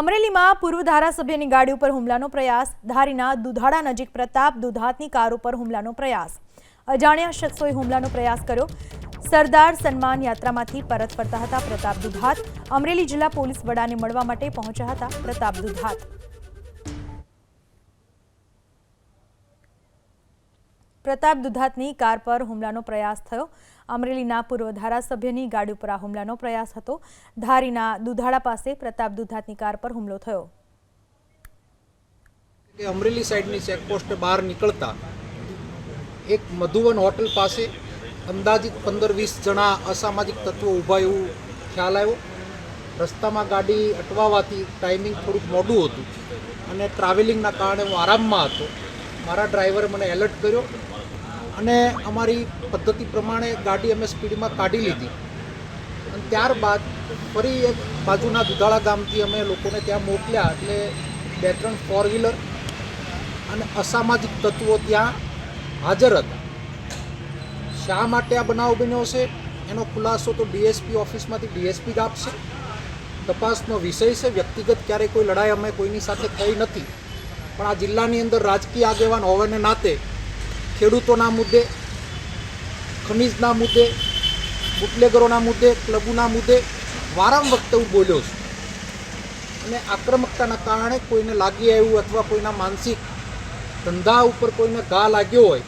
અમરેલીમાં પૂર્વ ધારાસભ્યની ગાડી ઉપર હુમલાનો પ્રયાસ, ધારીના દુધાળા નજીક પ્રતાપ દુધાતની કાર ઉપર હુમલાનો પ્રયાસ. અજાણ્યા શખ્સોએ હુમલાનો પ્રયાસ કર્યો. સરદાર સન્માન યાત્રામાંથી પરત ફરતા હતા પ્રતાપ દુધાત. અમરેલી જિલ્લા પોલીસ વડાને મળવા માટે પહોંચ્યા હતા પ્રતાપ દુધાત. પ્રતાપ દુધાતની કાર પર હુમલાનો પ્રયાસ થયો. અમરેલીના પૂર્વ ધારાસભ્યની ગાડી ઉપર આ હુમલાનો પ્રયાસ હતો. ધારીના દુધાળા પાસે પ્રતાપ દુધાતની કાર પર હુમલો થયો. કે અમરેલી સાઈડની ચેકપોસ્ટ બહાર નીકળતા એક મધુવન હોટલ પાસે અંદાજિત પંદર વીસ જણા અસામાજિક તત્વો ઊભા એવું ખ્યાલ આવ્યો. રસ્તામાં ગાડી અટવાવાથી ટાઈમિંગ થોડુંક મોડું હતું અને ટ્રાવેલિંગના કારણે હું આરામમાં હતો. મારા ડ્રાઈવરે મને એલર્ટ કર્યો. અને અમારી પદ્ધતિ પ્રમાણે ગાડી અમે સ્પીડમાં કાઢી લીધી. અને ત્યારબાદ ફરી એક બાજુના દુધાળા ગામથી અમે લોકોને ત્યાં મોકલ્યા, એટલે બે ત્રણ ફોર વ્હીલર અને અસામાજિક તત્વો ત્યાં હાજર હતા. શા માટે આ બનાવ બન્યો છે? એનો ખુલાસો તો ડીએસપી ઓફિસમાંથી ડીએસપી જ આપશે. તપાસનો વિષય છે, વ્યક્તિગત ક્યારેય કોઈ લડાઈ અમે કોઈની સાથે થઈ નથી. પણ આ જિલ્લાની અંદર રાજકીય આગેવાન હોવાને નાતે ખેડૂતોના મુદ્દે, ખનીજના મુદ્દે, બુટલેગરોના મુદ્દે, ક્લબોના મુદ્દે વારંવાર વખતે હું બોલ્યો છું. અને આક્રમકતાના કારણે કોઈને લાગી આવ્યું અથવા કોઈના માનસિક ધંધા ઉપર કોઈને ઘા લાગ્યો હોય,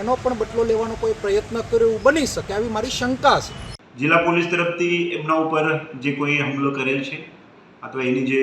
એનો પણ બદલો લેવાનો કોઈ પ્રયત્ન કર્યો એવું બની શકે આવી મારી શંકા છે. જિલ્લા પોલીસ તરફથી એમના ઉપર જે કોઈ હુમલો કરેલ છે, અથવા એની જે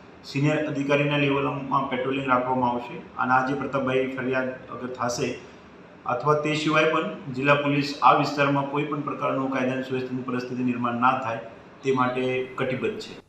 સિનિયર અધિકારીના લેવલમાં પેટ્રોલિંગ રાખવામાં આવશે. અને આજે પ્રતાપભાઈ ફરિયાદ અગર થશે, અથવા તે સિવાય પણ જિલ્લા પોલીસ આ વિસ્તારમાં કોઈ પણ પ્રકારનું કાયદાની સુવ્યવસ્થાની પરિસ્થિતિ નિર્માણ ના થાય, તે માટે કટિબદ્ધ છે.